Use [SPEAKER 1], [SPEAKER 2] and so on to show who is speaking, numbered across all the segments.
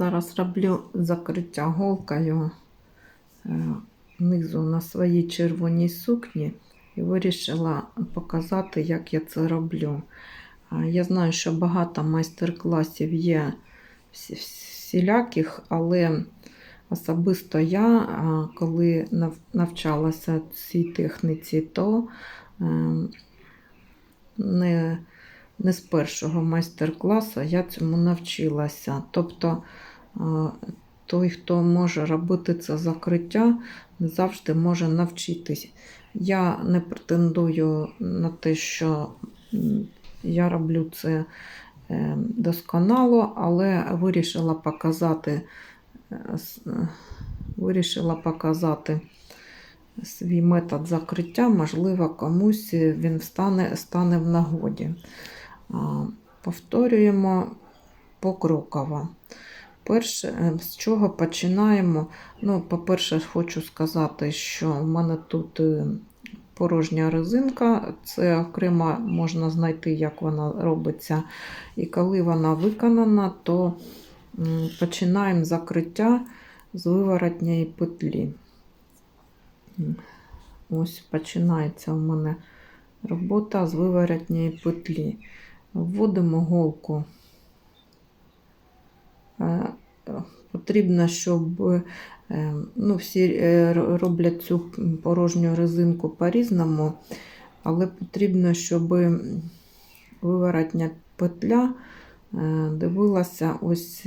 [SPEAKER 1] Зараз роблю закриття голкою е, низу на своїй червоній сукні і вирішила показати, як я це роблю. Я знаю, що багато майстер-класів є всі- всіляких, але особисто я, коли нав- навчалася цій техніці, то е, не, не з першого майстер-класу я цьому навчилася. Тобто е, той, хто може робити це закриття, завжди може навчитись. Я не претендую на те, що я роблю це е, досконало, але вирішила показати, е, вирішила показати свій метод закриття, можливо, комусь він стане, стане в нагоді. Повторюємо покроково. Перше, е, з чого починаємо? Ну, по-перше, хочу сказати, що в мене тут е, порожня резинка, це окремо можна знайти, як вона робиться. І коли вона виконана, то починаємо закриття з виворотньої петлі. Ось починається у мене робота з виворотньої петлі. Вводимо голку. Потрібно, щоб е, ну, всі е, роблять цю порожню резинку по-різному, але потрібно, щоб виворотня петля е, дивилася ось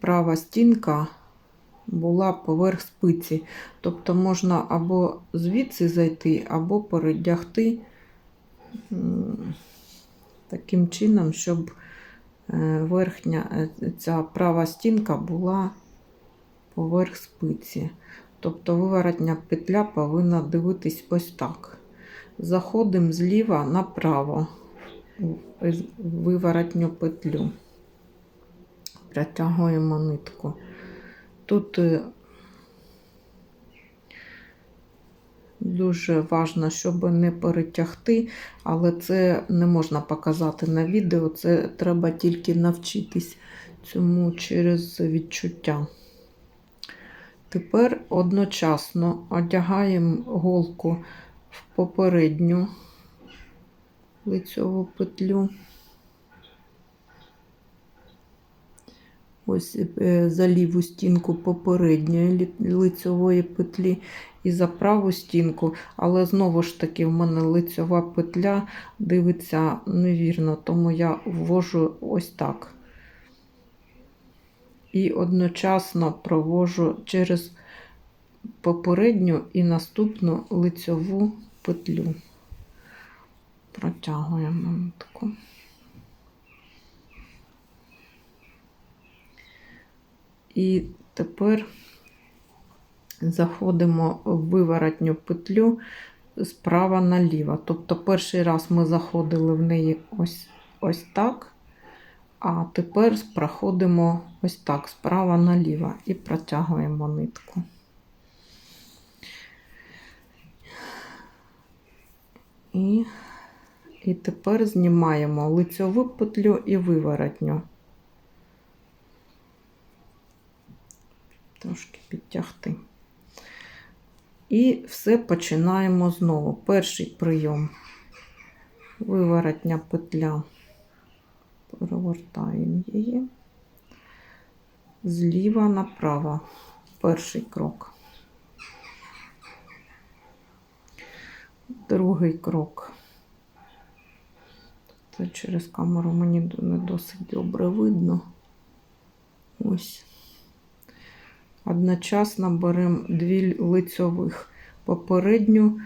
[SPEAKER 1] права стінка була поверх спиці. Тобто можна або звідси зайти, або передягти таким чином, щоб верхня е, ця права стінка була поверх спиці. Тобто виворотня петля повинна дивитись ось так. Заходимо зліва направо виворотню петлю. Протягуємо нитку. Тут дуже важливо, щоб не перетягти, але це не можна показати на відео, це треба тільки навчитись цьому через відчуття. Тепер одночасно одягаємо голку в попередню лицьову петлю. Ось е, за ліву стінку попередньої лицьової петлі і за праву стінку, але знову ж таки в мене лицьова петля дивиться невірно, тому я ввожу ось так. І одночасно провожу через попередню і наступну лицьову петлю. Протягуємо нитку. І тепер заходимо в виворотню петлю справа наліво. Тобто перший раз ми заходили в неї ось, ось так, а тепер проходимо ось так, справа наліво і протягуємо нитку. І, і тепер знімаємо лицьову петлю і виворотню. трошки підтягти. І все починаємо знову. Перший прийом. Виворотня петля. Перевертаємо її. Зліва направо. Перший крок. Другий крок. Це через камеру мені не досить добре видно. Ось. Одночасно беремо дві лицьових попередню,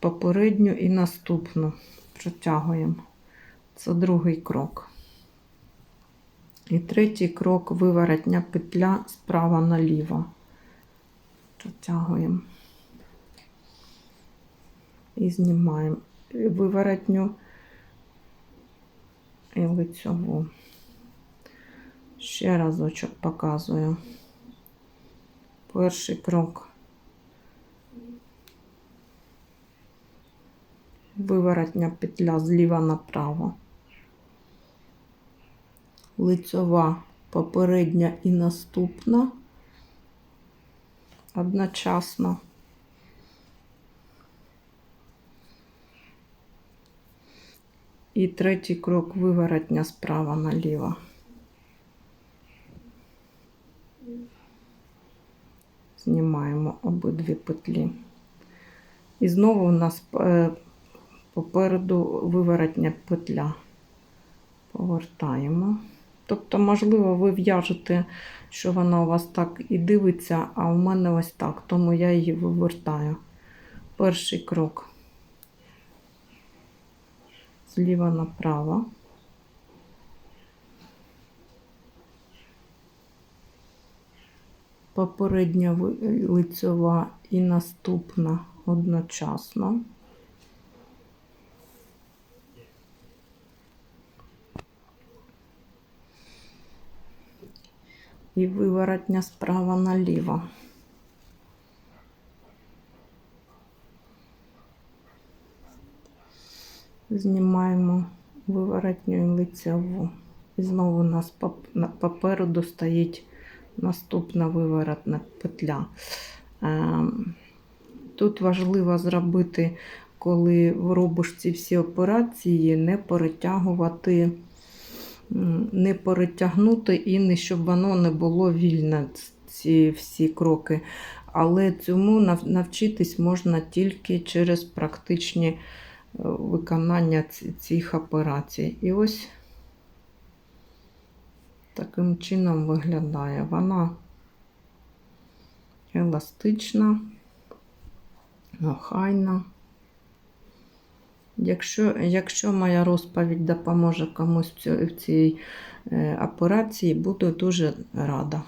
[SPEAKER 1] попередню і наступну. Протягуємо. Це другий крок. І третій крок виворотня петля справа наліво. Протягуємо. І знімаємо виворотню і лицьову. Ще разочок показую. Перший крок. Виворотня петля зліва направо. лицьова попередня і наступна одночасно. І третій крок виворотня справа наліво. Знімаємо обидві петлі. І знову у нас е, попереду виворотня петля. Повертаємо. Тобто, можливо, ви в'яжете, що вона у вас так і дивиться, а у мене ось так, тому я її вивертаю. Перший крок. Зліва направо. Попередня лицьова і наступна одночасно. І виворотня справа наліво. Знімаємо виворотню лицеву. І знову у нас поп- на- попереду стоїть наступна виворотна петля. Ем, Тут важливо зробити, коли робиш ці всі операції, не перетягувати, не перетягнути і не щоб воно не було вільне, ці всі кроки. Але цьому навчитись можна тільки через практичні е, виконання цих операцій. І ось таким чином виглядає. Вона еластична, охайна. Якщо, якщо моя розповідь допоможе комусь в цій е, операції, буду дуже рада.